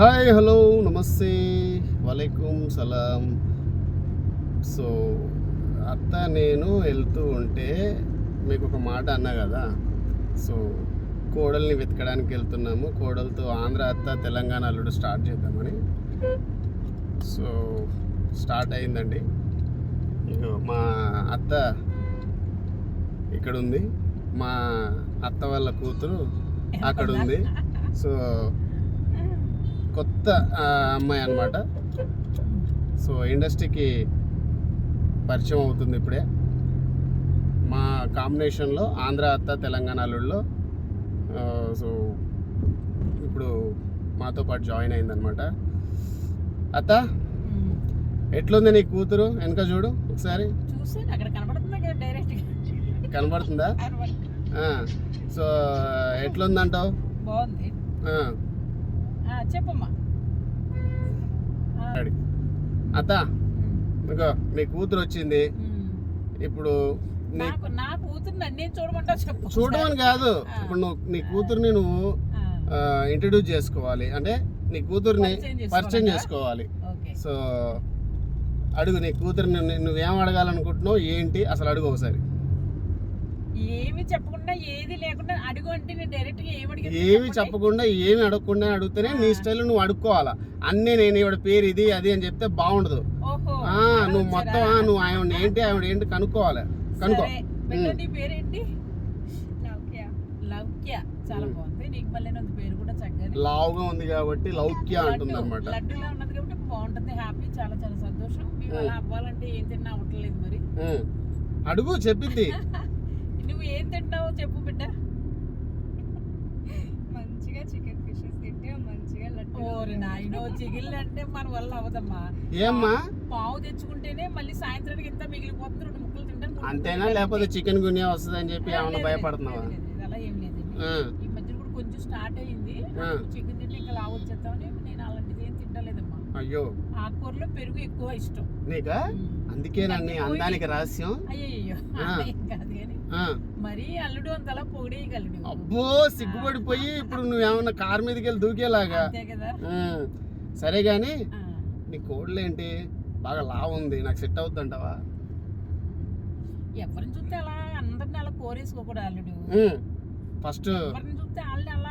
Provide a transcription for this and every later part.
Hi hello నమస్తే వలైకుం సలాం. So అత్త నేను వెళ్తూ ఉంటే మీకు ఒక మాట అన్నా కదా? సో కోడల్ని వెతకడానికి వెళ్తున్నాము. కోడలతో ఆంధ్ర అత్త తెలంగాణ అల్లుడు స్టార్ట్ చేద్దామని. సో స్టార్ట్ అయిందండి. మా అత్త ఇక్కడ ఉంది మా అత్త వాళ్ళ కూతురు అక్కడ ఉంది సో కొత్త అమ్మాయి అనమాట సో ఇండస్ట్రీకి పరిచయం అవుతుంది ఇప్పుడే. మా కాంబినేషన్లో ఆంధ్ర అత్త తెలంగాణ అల్లుడిలో ఆ, సో ఇప్పుడు మాతో పాటు జాయిన్ అయిందనమాట అత్త ఎట్లుంది నీ కూతురు? వెనక చూడు ఒకసారి. కనబడుతుందా సో ఎట్లుందంటావు? చెప్పమ్మా. అత్త నీ కూతురు వచ్చింది. ఇప్పుడు నీ కూతురు నన్ను చెప్పు. చూడమని కాదు. ఇప్పుడు నువ్వు నీ కూతుర్ని నువ్వు ఇంట్రడ్యూస్ చేసుకోవాలి. అంటే నీ కూతుర్ని పరిచయం చేసుకోవాలా? సో అడుగు నీ కూతుర్ని ను- నువ్వేం అడగాలనుకుంటున్నావు? ఏంటి? అసలు అడుగు ఒకసారి. ఏమి చెప్పకుండా ఏది లేకుండా అడుగు అంటే నేను డైరెక్ట్గా ఏమి ఏమి చెప్పకుండా ఏమి అడగకుండా అడిగితేనే నీ స్టైల్ నువ్వు అడుక్కోవాలా? అన్నీ నేను ఇవిడ పేరు ఇది అది అని చెప్తే బాగుండదు. ఓహో. ఆ, నువ్వు మొత్తం నువ్వు ఆవిడ ఏంటి ఆవిడ ఏంటి కనుక్కోవాలి. కనుక్కో. నీ పేరేంటి లౌక్య. చాలా బాగుంది. నీకు మళ్ళీ పేరు కూడా చక్కగా లావుగా ఉంది కాబట్టి లౌక్య అంటుంది అనమాట లడ్డులా ఉన్నది కాబట్టి బాగుంటుంది. హ్యాపీ చాలా చాలా సంతోషం. మేము అలా అవ్వాలంటే ఏం తిన్నా అవ్వట్లేదు మరి. అడుగు చెప్పిద్ది నువ్వు ఏం తింటావో చెప్పు బిడ్డ? మంచిగా చికెన్ ఫిషెస్ తింటే మంచిగా లడ్డు ఓరి నాయనో చిగిళ్ళు అంటే మన వల్ల అవదమ్మా ఏమ్మా? పావు తెచ్చుకుంటేనే మళ్ళీ సాయంత్రానికి ఇంత మిగిలిపోతుంది రెండు ముక్కలు తింటాను అంతేనా? లేకపోతే చికెన్ గునియా వస్తుంది అని చెప్పి ఏమన్నా భయపడుతున్నావా? అలా ఏం లేదు. ఈ మధ్యన కూడా కొంచెం స్టార్ట్ అయ్యింది. చికెన్ తింటే ఇంకా లావు వచ్చేస్తామని నేను అలాంటిది ఏం తింటలేదమ్మా. అయ్యో. ఆకుకూరలో పెరుగు ఎక్కువ ఇష్టం. నీకా? అందుకే నన్ను అందానికి రహస్యం. ఏం కాదు కానీ మరీ అల్లుడు అంతలా పొగిడేయగలడు అబ్బో సిగ్గుపడిపోయి ఇప్పుడు నువ్వేమన్నా కారు మీదకి వెళ్ళి దూకేలాగా. అంతే కదా. సరే గాని ఆ. నీ కోడ్లు ఏంటి బాగా లావు ఉంది. నాకు సెట్ అవుద్ది అంటావా ఎవరిని చూస్తే అలా అందరిని అలా కోరేసుకోకూడదు అల్లుడు. ఫస్ట్ ఎవరిని చూస్తే వాళ్ళని అలా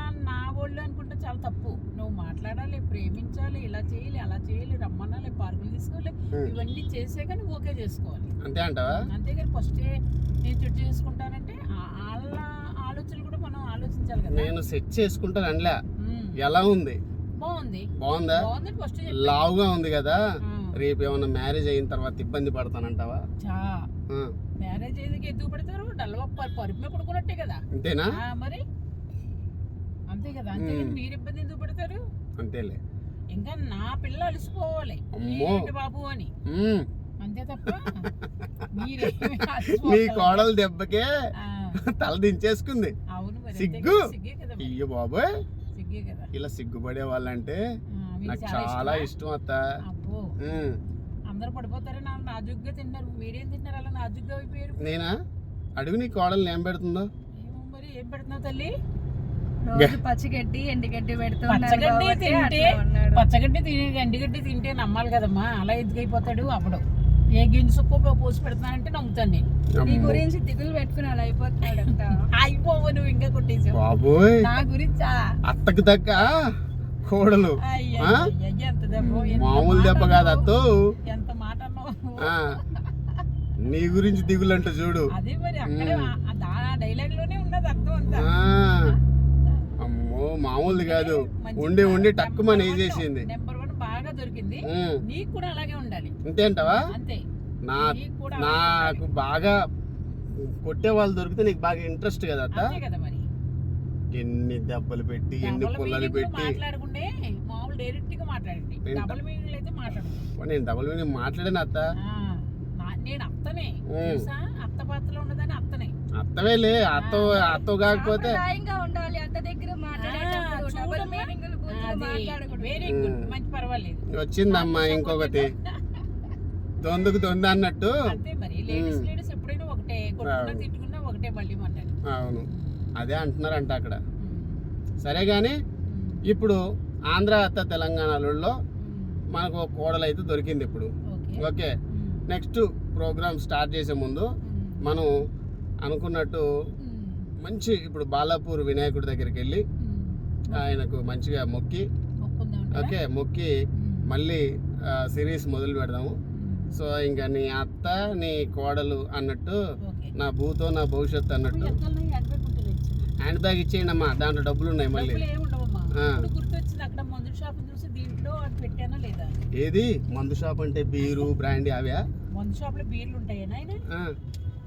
నా వాళ్ళు అనుకుంటే చాలా తప్పు. నువ్వు మాట్లాడాలి ప్రేమించాలి ఇలా చేయాలి అలా చేయాలి రమ్మనాలి పార్కులు తీసుకోవాలి ఇవన్నీ చేసే కానీ ఓకే చేసుకోవాలి. అంతే అంటావా? అంతేగాని ఫస్టే నేను చెట్టు చేసుకుంటానంటే వాళ్ళ ఆలోచనలు కూడా మనం ఆలోచించాలి కదా. నేను సెట్ చేసుకుంటాను అనలే. ఎలా ఉంది? బాగుంది. బాగుందా? బాగుంది ఫస్ట్ లావుగా ఉంది కదా. రేపు ఏమన్నా మ్యారేజ్ అయిన తర్వాత ఇబ్బంది పడతానంటావా? మ్యారేజ్ అయ్యేందుకు ఎందుకు పెడతారు? డల్వ పరుపు పడుకున్నట్టే కదా. అంతేనా? మరి మీరు ఇబ్బంది ఎందుకు పెడతారు? అంతేలే. ఇంకా నా పిల్ల అలసిపోవాలి. ఏంటి బాబు అని. అంతే తప్ప అలసిపోకండి. కోడలు దెబ్బకే తల దించేసుకుంది. అవును సిగ్గు. అయ్యో బాబోయ్. ఇలా సిగ్గుపడే వాళ్ళంటే నాకు చాలా? ఇష్టం అత్త. అందరు పడిపోతారు నా నాజుగ్గా తిన్నారు. మీరేం తిన్నారు? అలా నాజుగ్గా అయిపోయారు. నేనా? అడుగు నీ కోడల్ని ఏం పెడుతుందో? మరి ఏం పెడుతున్నావు తల్లి? రోజు పచ్చిగడ్డి ఎండుగడ్డి పెడుతూ పచ్చగడ్డి తింటే. పచ్చగడ్డి తినే ఎండుగడ్డి తింటే నమ్మాలి కదమ్మా. అలా ఎందుకు అయిపోతాడు అప్పుడు. ఏ గిన్నె సుక్క పోసి పెడతానంటే నమ్ముతాను నేను. నీ. గురించి దిగులు పెట్టుకుని అలా అయిపోతున్నాడంట అయిపోవు నువ్వు ఇంకా కొట్టేసావు బాబోయ్. నా గురించా అత్తకు దక్క కోడలు. మామూలు దెబ్బ కాదు. అత్తో. ఎంత మాట అన్నావు ఆ, నీ గురించి దిగులంట చూడు. అదే మరి అక్కడే ఆ డైలాగ్లోనే ఉన్నది అర్థం అంతా ఆ, మామూలుది కాదు. ఉండి ఉండి టక్కుమని వన్ వేసేసింది. నెంబర్ వన్ బాగా దొరికింది. నీకు కూడా అలాగే ఉండాలి. అంతేంటవా అంతే. నా నీకు బాగా కొట్టే వాళ్ళు దొరికితే నీకు బాగా ఇంట్రెస్ట్ కదా అత్త? ఎన్ని దెబ్బలు పెట్టి ఎన్ని పుల్లలు పెట్టి. మాట్లాడకుండే మామూలు డైరెక్ట్గా మాట్లాడండి ఏంట? డబల్ మీనింగ్ అయితే మాట్లాడు నేను డబుల్ మీనింగ్ మాట్లాడాను అత్త. నేను అత్తనే. మ్మ్. తెలుసా అత్త పాత్రలో ఉన్నదని అత్తనే. అత్తవేలే అత్త అత్త కాకపోతే సాంప్రదాయంగా ఉండాలి అత్త దగ్గర మాట్లాడేటప్పుడు ఆ, డబుల్ చూడమ్మా. మీనింగులు బూతులు మాట్లాడకూడదు వెరీ గుడ్ మ్మ్. మంచి పర్వాలేదు వచ్చిందమ్మా ఇంకొకటి. దొందుకు దొంద అన్నట్టు. అవును. తిట్టుకున్నా ఒకటే మళ్ళీ మాట్లాడు. అవును. అదే అంటున్నారంట అక్కడ. సరే కానీ ఇప్పుడు ఆంధ్ర అత్త తెలంగాణలలో మనకు ఒక కోడలు అయితే దొరికింది ఇప్పుడు. Okay. Okay. Next program start చేసే ముందు మనం అనుకున్నట్టు మంచి ఇప్పుడు బాలాపూర్ వినాయకుడి దగ్గరికి వెళ్ళి ఆయనకు మంచిగా మొక్కి ఓకే మొక్కి మళ్ళీ సిరీస్ మొదలు పెడదాము. సో ఇంకా నీ అత్త నీ కోడలు అన్నట్టు నా భూతో నా భవిష్యత్తు అన్నట్టు హ్యాండ్ బ్యాగ్ ఇచ్చేయండి అమ్మా దాంట్లో డబ్బులు ఉన్నాయి మళ్ళీ ఏది? మందు షాప్ అంటే బీరు బ్రాండీ అవా? మందు షాప్లో బీర్లు ఉంటాయి నాయన ఆ,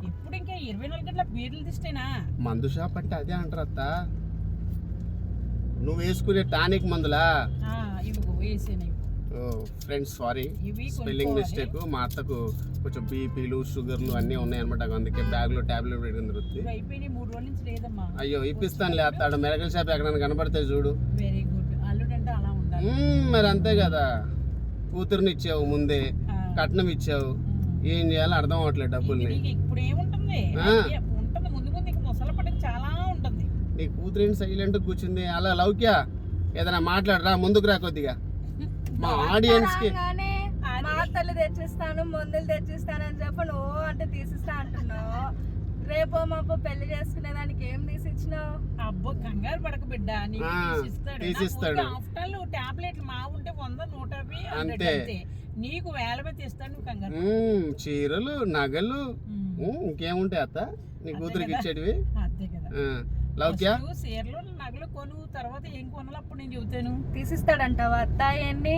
ఇప్పుడు ఇంకా ఇరవై నాలుగు గంటల బీర్లు తీస్తేనా? మందు షాప్ అంటే అదే అంటారు అత్త. నువ్వు వేసుకునే tonic మందులా? Friends sorry. Spelling. Mistake మా అత్తకు కొంచెం బీపీలు షుగర్లు అన్నీ ఉన్నాయి అనమాట అందుకే బ్యాగ్లో ట్యాబ్లెట్ నుంచి లేదమ్మా. అయ్యో ఇప్పిస్తానులే అత్తాడు. మెరకల షాప్ ఎక్కడైనా కనపడితే చూడు. మరి అంతే కదా. కూతురుని ఇచ్చావు ముందే కట్నం ఇచ్చావు. ఏం చేయాలో అర్థం అవ్వట్లేదు ఇది డబ్బుల్ని. నీకు ఇప్పుడు ఏముంటుంది ఆ. అయ్యే, ఉంటుంది ముందు ముందు ఇంక ముసలి పడక చాలా ఉంటుంది నీ కూతురేంటి సైలెంట్ కూర్చుంది. అలా లౌక్యా ఏదైనా మాట్లాడరా? ముందుకు రా కొద్దిగా. మా ఆడియన్స్కి. మాతలు తెచ్చిస్తాను మందులు తెచ్చిస్తాను అని చెప్పి నువ్వు అంటే తీసిస్తా అంటున్నావు. రేపో మాపో పెళ్ళి చేసుకునే దానికి ఏం తీసి ఇచ్చినావు అబ్బో కంగారు పడక బిడ్డ. తీసిస్తాడు. ఆఫ్టర్ టాబ్లెట్లు మా ఉంటే వంద నూట యాభై అంతే. నీకు వేల మీద నువ్వు కంగారు చీరలు నగలు ఇంకేముంటాయి అత్త? నీ కూతురికి. ఇచ్చేటివి? అంతే కదా. లౌక్యా చీరలు నగలు కొను తర్వాత ఏం కొనాలి అప్పుడు నేను చెబుతాను. తీసిస్తాడంటావా అత్త ఏంటి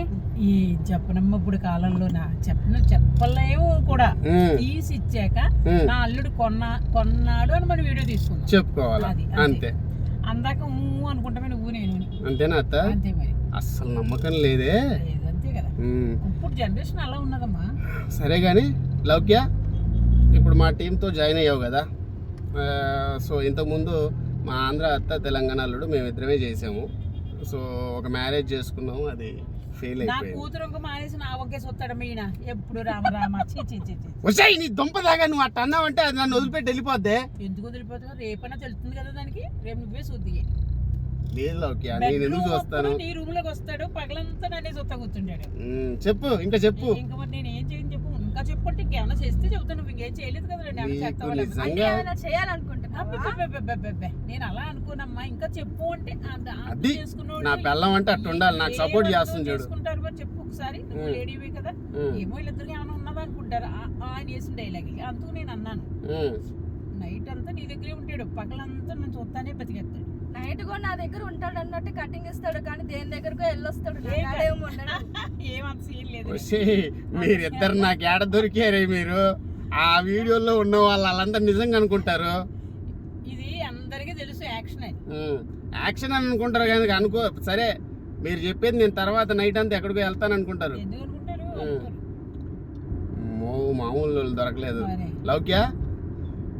ఈ చెప్పనమ్మ ఇప్పుడు కాలంలో నా చెప్పను చెప్పలేము కూడా. మ్మ్, తీసి ఇచ్చాక మ్మ్, నా అల్లుడు కొన్నా కొన్నాడు అని మనం వీడియో తీసుకున్నాం చెప్పుకోవాలా. అంతే. అందాక ఊ అనుకుంటామే నువ్వు నేను అంతేనా అత్త? అంతే మరి. అస్సలు నమ్మకం లేదే. అంతే కదా. ఇప్పుడు జనరేషన్ అలా ఉన్నదమ్మా. సరే కానీ లౌక్య ఇప్పుడు మా టీంతో జాయిన్ అయ్యావు కదా. సో ఇంతకుముందు మా ఆంధ్ర అత్త తెలంగాణ అల్లుడు మేమిద్దరమే చేసాము. సో ఒక మ్యారేజ్ చేసుకున్నాము అది ఫెయిల్ నా అయిపోయింది. కూతురు ఇంక మానేసి నా ఎప్పుడు రామ రామ. చీ చీ చీ చీ. వచ్చాయి నీ దుంప దాకా నువ్వు అట్ట అన్నావంటే అది నన్ను వదిలిపెట్టి వెళ్ళిపోద్దే? ఎందుకు వదిలిపోతున్నా రేపైనా తెలుస్తుంది కదా దానికి. రేపు నువ్వే చూద్ది లేదు నేను ఎందుకు చూస్తాను నీ రూమ్లోకి వస్తాడు పగలంతా నన్నే చూస్తా కూర్చుంటాడు. చెప్పు ఇంకా చెప్పు. ఇంకా మరి నేను ఏం చేయను చెప్పు. ఇంకా చెప్పు అంటే ఇంకేమైనా చేస్తే చెబుతాను నువ్వు ఇంకేం చేయలేదు కదా నేను ఏమైనా నీకు చేస్తావా లేకపోతే- నిజంగా- అంటే ఏమైనా చేయాలనుకుంటున్నావా అబ్బబ్బబ్బబ్బబ్బబ్బ. నేను అలా అనుకోనమ్మా. ఇంకా చెప్పు అంటే అంత అర్థం అది చేసుకున్నోడు నా పెళ్ళం అంటే అట్టు ఉండాలి. నాకు సపోర్ట్ చేస్తుంది చూడు. చేసుకుంటారు మరి చెప్పు ఒకసారి. నువ్వు. లేడీవే కదా. ఏమో వీళ్ళిద్దరికి ఏమైనా ఉన్నదా అనుకుంటారు? ఆ- ఆయన వేసిన డైలాగ్ అందుకు నేను అన్నాను. నైట్ అంతా నీ దగ్గరే ఉంటాడు. పగలంతా నేను చూస్తానే బతికేస్తాడు. నైట్ కూడా నా దగ్గర ఉంటాడు అన్నట్టు కటింగ్ ఇస్తాడు కానీ దేని దగ్గరకు వెళ్ళొస్తాడు? ఏమంత సీన్ లేదు. మీరిద్దరు నాకు ఏడ దొరికారే మీరు? ఆ వీడియోలో ఉన్న వాళ్ళు వాళ్ళందరూ నిజంగా అనుకుంటారు? యాక్షన్ అని అనుకుంటారు కానీ అనుకో సరే మీరు చెప్పేది నేను తర్వాత నైట్ అంతా ఎక్కడికో వెళ్తాను అనుకుంటారు. మామూలు దొరకలేదు. లౌక్య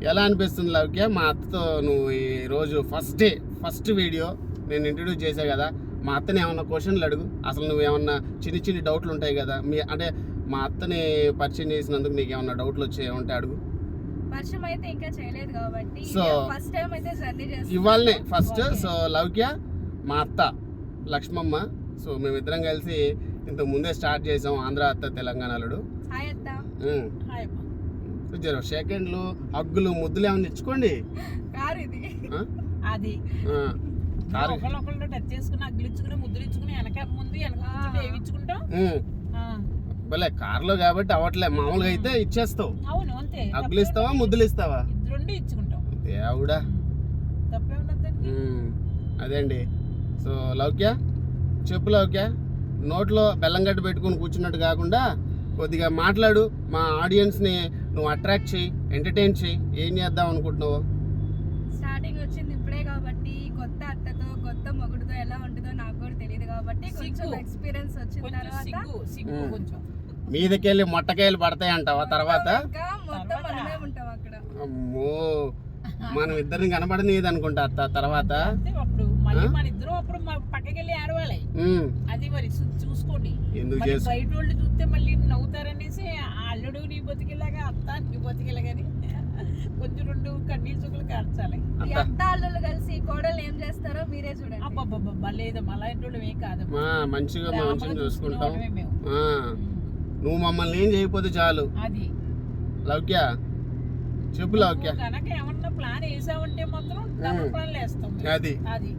ఎలా అనిపిస్తుంది లౌక్య? మా అత్తతో నువ్వు ఈ రోజు ఫస్ట్ డే ఫస్ట్ వీడియో నేను ఇంట్రడ్యూస్ చేసా కదా. మా అత్తని ఏమన్నా క్వశ్చన్లు అడుగు. అసలు నువ్వు ఏమన్నా చిన్ని చిన్ని డౌట్లు ఉంటాయి కదా. మీ అంటే మా అత్తని పరిచయం చేసినందుకు నీకు ఏమన్నా డౌట్లు వచ్చాయి? ఉంటే అడుగు. వర్షం అయితే ఇంకా చేయలేదు కాబట్టి So, ఫస్ట్ టైం అయితే జర్నీ ఇవాళనే ఫస్ట్. సో లౌక్య మా అత్త లక్ష్మమ్మ సో మేమిద్దరం కలిసి ఇంతకు ముందే స్టార్ట్ చేసాం ఆంధ్ర అత్త తెలంగాణలుడు హాయ్ అత్త. హాయ్ అమ్మా. జర సెకండ్లు హగ్గులు ముద్దులు ఏమైనా ఇచ్చుకోండి. కారు ఇది? అది. ఒకళ్ళొకళ్ళు టచ్ చేసుకుని అగ్గులు ఇచ్చుకుని ముద్దులు ఇచ్చుకుని వెనక ముందు వెనక ఏవి ఇచ్చుకుంటాం? ఆ, భలే కార్లో కాబట్టి అవట్లే మామూలుగా అయితే ఇచ్చేస్తావు. అవును అంతే. హగ్గులు ఇస్తావా ముద్దులు ఇస్తావా ఇద్దరుండి ఇచ్చుకుంటాం. దేవుడా. అదే అండి. సో లౌక్య చెప్పు లౌక్య. నోట్లో బెల్లం గడ్డ పెట్టుకుని కూర్చున్నట్టు కాకుండా కొద్దిగా మాట్లాడు. మా ఆడియన్స్ని నువ్వు అట్రాక్ట్ చేయి ఎంటర్టైన్ చేయి. ఏం చేద్దాం అనుకుంటున్నావు? స్టార్టింగ్ వచ్చింది ఇప్పుడే కాబట్టి కొత్త అత్తతో కొత్త మొగుడుతో ఎలా ఉంటుందో నాకు కూడా తెలియదు కాబట్టి కొంచెం. ఎక్స్పీరియన్స్ వచ్చిన తర్వాత సిగ్గు సిగ్గు ఉమ్. కొంచెం. మీదకెళ్ళి మొట్టకాయలు పడతాయి అంటావా? తర్వాత? అమ్మో! మనం ఇద్దరిని కనబడనీయదు అనుకుంటా అత్త తర్వాత? ఎందుకు బయట వాళ్ళు చూస్తే మళ్ళీ నవ్వుతారనేసి అల్లుడు నీ బతికేలాగా అత్త నీ బతికిలాగని కొంచెం రెండు కన్నీళ్ళు చూపులు కార్చాలి. అత్త. అల్లులు కలిసి కోడలు ఏం చేస్తారో మీరే చూడండి. అబ్బా లేదమ్మా అలా ఇంట్లో ఏం కాదు మంచిగా మంచిగా చూసుకుంటాం. మేము. నువ్వు మమ్మల్ని ఏం చేయకపోతే చాలు. అది. లౌక్య చెప్పు లౌక్య. ప్లాన్ వేసావంటే మాత్రం అది. అది.